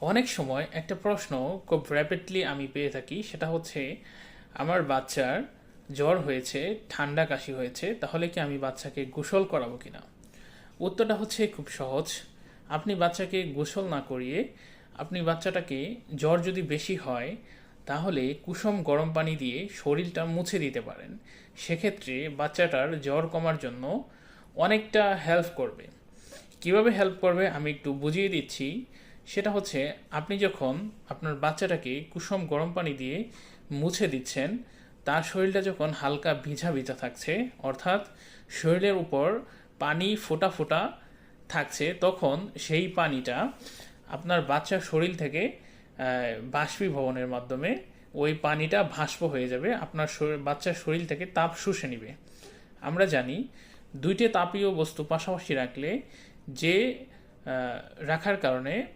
অনেক সময় একটা প্রশ্ন খুব র্যাপিডলি আমি পেয়ে থাকি, সেটা হচ্ছে, আমার বাচ্চার জ্বর হয়েছে, ঠান্ডা কাশি হয়েছে, তাহলে কি আমি বাচ্চাকে গোসল করাবো কিনা? উত্তরটা হচ্ছে খুব সহজ। আপনি বাচ্চাকে গোসল না করিয়ে আপনি বাচ্চাটাকে জ্বর যদি বেশি হয়, তাহলে কুসুম গরম পানি দিয়ে শরীরটা মুছে দিতে পারেন। সেক্ষেত্রে বাচ্চাটার জ্বর কমার জন্য অনেকটা হেল্প করবে। কীভাবে হেল্প করবে আমি একটু বুঝিয়ে দিচ্ছি। সেটা হচ্ছে আপনি যখন আপনার বাচ্চাটাকে কুসুম গরম পানি দিয়ে মুছে দিচ্ছেন, তার শরীরটা যখন হালকা ভিজা ভিজা থাকছে, অর্থাৎ শরীরের উপর পানি ফোটা ফোটা থাকছে, তখন সেই পানিটা আপনার বাচ্চার শরীর থেকে বাষ্পীভবনের মাধ্যমে ওই পানিটা ভাষ্প হয়ে যাবে, আপনার শরীর- বাচ্চার শরীর থেকে তাপ শুষে নিবে। আমরা জানি দুইটি তাপীয় বস্তু পাশাপাশি রাখলে যে রাখার কারণে